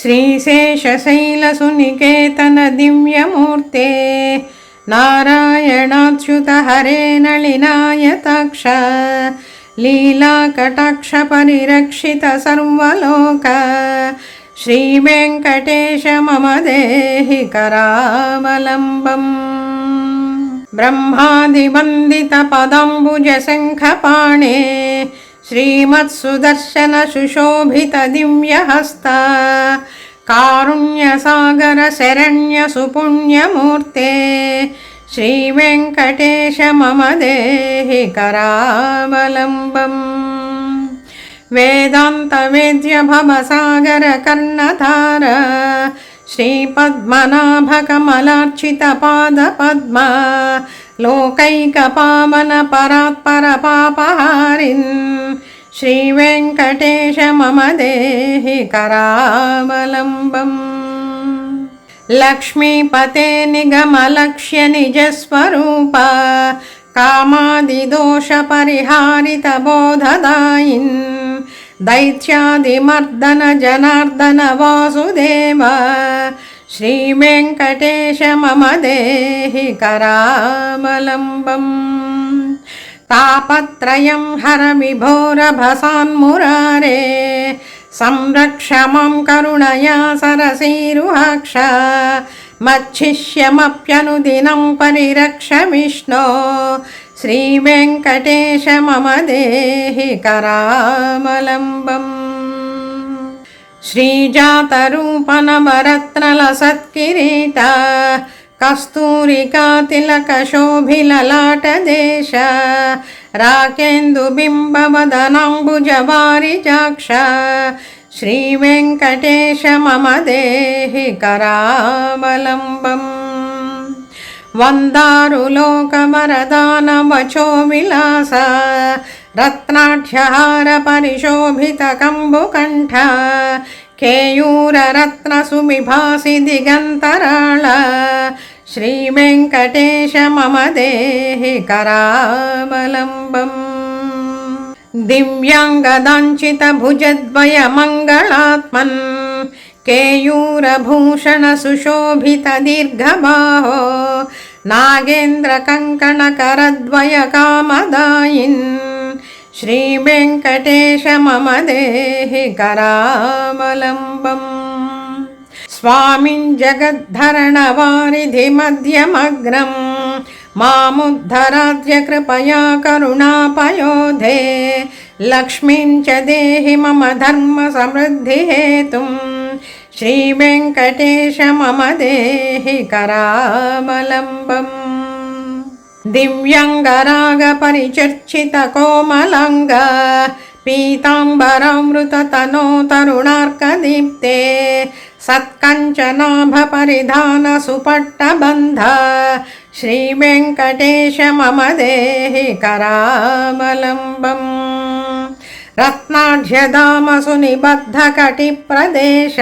श्रीशेषशैलसुनिकेतन दिव्यमूर्ते नारायणाच्युत हरे नलिनायताक्ष लीलाकटाक्षपरिरक्षित सर्वलोक श्रीवेङ्कटेश मम देहि करावलम्बम् ब्रह्मादिवन्दितपदम्बुजशङ्खपाणे श्रीमत्सुदर्शनसुशोभितदिव्यहस्त कारुण्यसागरशरण्यसुपुण्यमूर्ते श्रीवेङ्कटेश मम देहि करावलम्बम् वेदान्तवेद्य भवसागरकर्णधार श्रीपद्मनाभकमलार्चितपादपद्मा लोकैकपावनपरात्परपापहारिन् श्रीवेङ्कटेश मम देहि करावलम्बम् लक्ष्मीपते निगमलक्ष्य निजस्वरूप कामादिदोषपरिहारितबोधदायिन् दैत्यादिमर्दन जनार्दन वासुदेव श्रीवेङ्कटेश मम देहि करावलम्बम् तापत्रयं हर विभोरभसान्मुरारे संरक्ष माँ करुणया सरसीरुहाक्ष मच्छिष्यमप्यनुदिनं परिरक्ष विष्णो श्रीवेङ्कटेश मम देहि करावलम्बम् श्रीजातरूपनवरत्नलसत्किरीट कस्तूरिकातिलकशोभिललाटदेश राकेन्दुबिम्बवदनाम्बुजवारिजाक्ष श्रीवेङ्कटेश मम देहि करावलम्बम् वन्दारुलोकवरदानवचो विलास रत्नाढ्यहारपरिशोभितकम्बुकण्ठ केयूररत्नसुमिभासि दिगन्तराळ श्रीवेङ्कटेश मम देहि करावलम्बम् दिव्याङ्गदाञ्चितभुजद्वयमङ्गलात्मन् केयूरभूषणसुशोभितदीर्घबाहो नागेन्द्रकङ्कणकरद्वयकामदायिन् श्री वेङ्कटेश मम देहि करामलम्बम् स्वामिं जगद्धरणवारिधिमध्यमग्रम्। मामुद्धराद्य कृपया करुणापयोधे। लक्ष्मीं च देहि मम धर्मसमृद्धिहेतुं मम देहि करामलम्बम् करावलम्बम् दिव्यङ्गरागपरिचर्चितकोमलङ्ग पीताम्बरामृततनो तरुणार्कदीप्ते सत्कञ्चनाभपरिधानसुपट्टबन्ध श्रीवेङ्कटेश मम देहि करावलम्बम् रत्नाढ्यधामसुनिबद्धकटिप्रदेश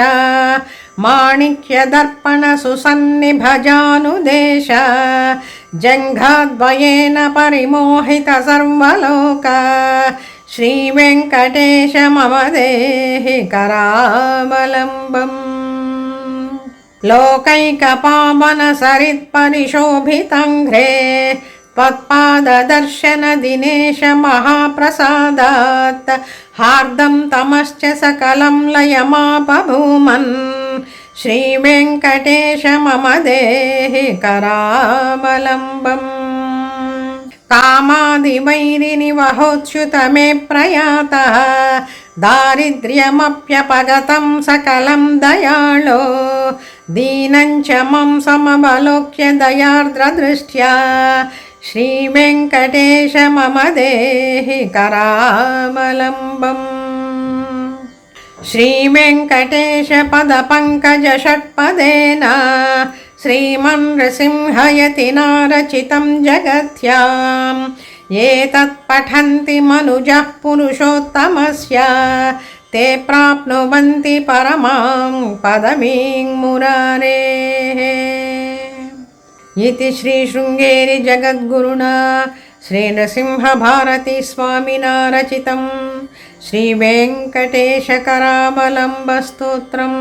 माणिक्यदर्पणसुसन्निभजानुदेश जङ्घाद्वयेन परिमोहितसर्वलोक श्रीवेङ्कटेश मम देहि करावलम्बम् लोकैकपावनसरित्परिशोभितङ्घ्रे त्वत्पाददर्शनदिनेश महाप्रसादात् हार्दं तमश्च सकलं लयमापभूमन् श्रीवेङ्कटेश मम देहि करावलम्बम् कामादिवैरिनिवहोच्युत मे प्रयातः दारिद्र्यमप्यपगतं सकलं दयाळो दीनं च मम समवलोक्य दयार्द्रदृष्ट्या श्रीवेङ्कटेश मम देहि करावलम्बम् श्रीवेङ्कटेश पदपङ्कजषट्पदेन श्रीमन्नृसिंहयति नारचितं जगत्याम् एतत् पठन्ति मनुजः पुरुषोत्तमस्य ते प्राप्नुवन्ति परमां पदवीं मुरारेः इति श्रीशृङ्गेरि जगद्गुरुणा श्रीनृसिंहभारतीस्वामिना रचितं श्रीवेङ्कटेशकरावलम्बस्तोत्रम्